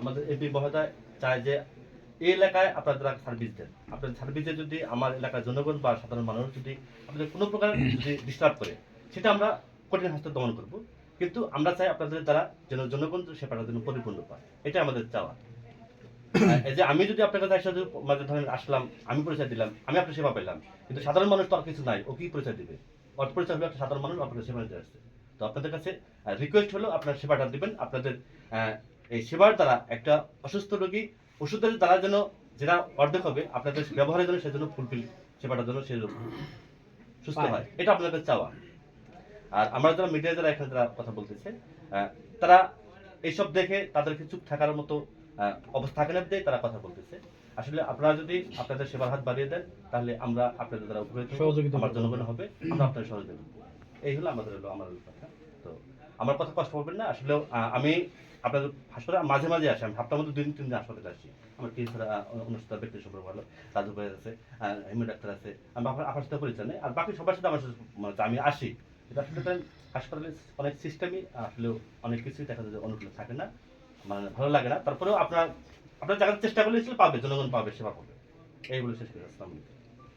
আমাদের এমপি মহোদয় চায় যে এই এলাকায় আপনারা সার্ভিস দেন। সার্ভিসে যদি আমার এলাকার জনগণ বা সাধারণ মানুষ যদি আপনাদের কোনো প্রকার যদি ডিস্টার্ব করে, সেটা আমরা কঠিন হাসতে দমন করব। কিন্তু আমরা চাই আপনাদের দ্বারা যেন জনগণ সেবাটা পরিপূর্ণ পায় এটা আমাদের চাওয়া। যে আমি যদি আপনার কাছে একসাথে মানে ধরেন আসলাম, আমি পরিচয় দিলাম, আমি আপনার সেবা পেলাম, কিন্তু সাধারণ মানুষ তো আর কিছু নাই, ও কি পরিচয় দিবে? ওর পরিচয় হলো সাধারণ মানুষ আপনাদের সেবা আসছে। আপনাদের কাছে রিকোয়েস্ট হলো আপনার সেবাটা দিবেন। আপনাদের এই সেবার দ্বারা একটা অসুস্থ রোগী ওষুধের দ্বারা যেন যেটা অর্ধেক হবে আপনাদের ব্যবহারের জন্য সেজন্য ফুলফিল সেবাটার জন্য সে সুস্থ হয়। এটা আপনাদের চাওয়া। আর আমরা যারা মিডিয়া যারা এখানে যারা কথা বলতেছে তারা এইসব দেখে তাদেরকে চুপ থাকার মতো অবস্থা থাকে না তারা কথা বলতেছে। আসলে আপনারা যদি আপনাদের সেবার হাত বাড়িয়ে দেন তাহলে আমরা আপনাদের দ্বারা উপকৃত। সহযোগিতা আমার জনগণ হবে আমরা আপনাদের সহযোগিতা। এই হলো আমাদের হলো, আমার কথা তো আমার কথা কষ্ট করবেন না। আসলে আমি আপনাদের হাসপাতালে মাঝে মাঝে আসি, আমি সপ্তাহ মধ্যে দুই তিন দিন হাসপাতালে আসি। আমার কি ছাড়া অনুষ্ঠান ব্যক্তি সম্পর্ক ভালো। রাজু ভাই আছে হেমি ডাক্তার আছে। আমি আপনার সাথে পরিচয় নেই, আর বাকি সবার সাথে আমার সাথে মানে আমি আসি। কিন্তু আসলে হাসপাতালে অনেক সিস্টেমই আসলে অনেক কিছুই দেখা যায় অনুকূলে থাকে না। মানে ভালো লাগে না। তারপরেও আপনার আপনার জায়গার চেষ্টা করলে পাবে, জনগণ পাবে, সেবা পাবে। এই বলে শেষ করে আলাইকুম।